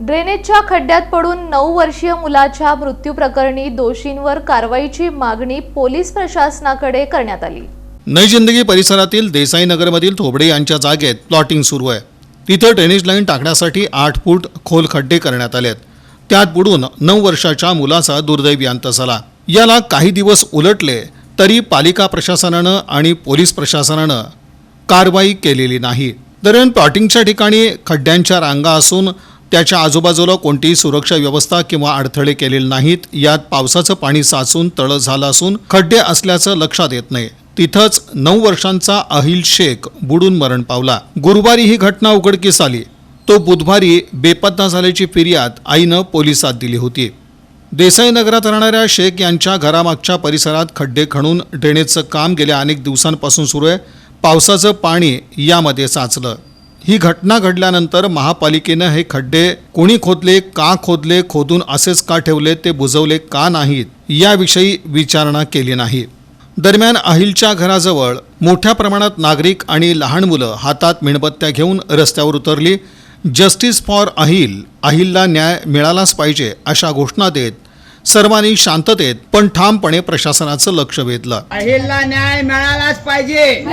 ड्रेनेजच्या खड्ड्यात पडून नऊ वर्षीय मुलाच्या मृत्यूप्रकरणी दोषींवर कारवाईची मागणी पोलीस प्रशासनाकडे करण्यात आली. नई जिंदगी परिसरातील देसाई नगरमधील थोबडे यांच्या जागेत प्लॉटिंग सुरू आहे. तिथं ड्रेनेज लाईन टाकण्यासाठी आठ फूट खोल खड्डे करण्यात आलेत. त्यात बुडून नऊ वर्षाच्या मुलाचा दुर्दैवी अंत झाला. याला काही दिवस उलटले तरी पालिका प्रशासनानं आणि पोलीस प्रशासनानं कारवाई केलेली नाही. दरम्यान प्लॉटिंगच्या ठिकाणी खड्ड्यांच्या रांगा असून त्याच्या आजूबाजूला कोणतीही सुरक्षा व्यवस्था किंवा अडथळे केलेले नाहीत. यात पावसाचं पाणी साचून तळ झालं असून खड्डे असल्याचं लक्षात येत नाही. तिथंच नऊ वर्षांचा अहिल शेख बुडून मरण पावला. गुरुवारी ही घटना उघडकीस आली. तो बुधवारी बेपत्ता झाल्याची फिर्याद आईनं पोलिसात दिली होती. देसाई नगरात राहणाऱ्या शेख यांच्या घरामागच्या परिसरात खड्डे खणून ड्रेनेजचं काम गेल्या अनेक दिवसांपासून सुरू आहे. पावसाचं पाणी यामध्ये साचलं. ही घटना घडल्यानंतर महापालिकेनं हे खड्डे कोणी खोदले का खोदले खोदून असेच का ठेवले ते बुजवले का नाहीत याविषयी विचारणा केली नाही. दरम्यान अहिलच्या घराजवळ मोठ्या प्रमाणात नागरिक आणि लहान मुलं हातात मेणबत्त्या घेऊन रस्त्यावर उतरली. जस्टिस फॉर अहिल अहिलला न्याय मिळालाच पाहिजे अशा घोषणा देत सर्वांनी शांततेत पण ठामपणे प्रशासनाचं लक्ष वेधलं. अहिलला न्याय मिळालाच पाहिजे.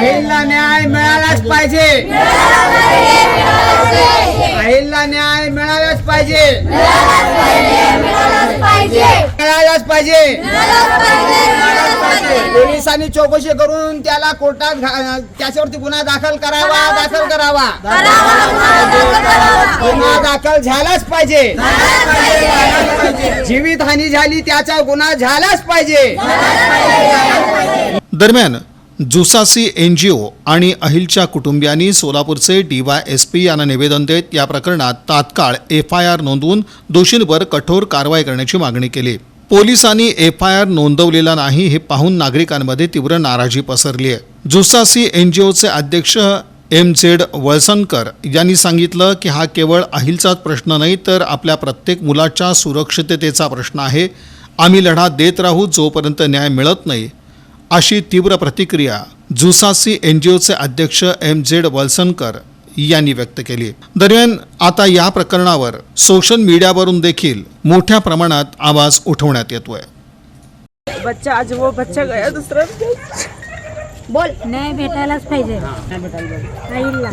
अहिलला न्याय मिळालाच पाहिजे. अहिलला न्याय मिळालाच पाहिजे. मिळालाच पाहिजे. पोलिसांनी चौकशी करून त्याला कोर्टात त्याच्यावरती गुन्हा दाखल करावा दाखल करावा. गुन्हा दाखल झालाच पाहिजे. जीवित हानी झाली त्याचा गुन्हा झालाच पाहिजे. दरम्यान जुसासी एन जी ओ आणि अहिलच्या कुटुंबियांनी सोलापूरचे डी वाय एस पी यांना निवेदन देत या प्रकरणात तात्काळ एफ आय आर नोंदवून दोषींवर कठोर कारवाई करण्याची मागणी केली. पोलिसांनी एफ आय आर नोंदवलेला नाही हे पाहून नागरिकांमध्ये तीव्र नाराजी पसरली आहे जुसासी एन जी ओचे अध्यक्ष एम झेड वळसनकर यांनी सांगितलं की हा केवळ अहिलचाच प्रश्न नाही तर आपल्या प्रत्येक मुलाच्या सुरक्षिततेचा प्रश्न आहे. आम्ही लढा देत राहू जोपर्यंत न्याय मिळत नाही. अशी तीव्र प्रतिक्रिया जुसासी एन जी ओचे अध्यक्ष एम झेड वल्सनकर यांनी व्यक्त केली. दरम्यान आता या प्रकरणावर सोशल मीडियावरून देखील मोठ्या प्रमाणात आवाज उठवण्यात येतोय. बच्चा आज वो बच्चा गया दूसरा. बोल न्याय भेटायलाच पाहिजे. आईला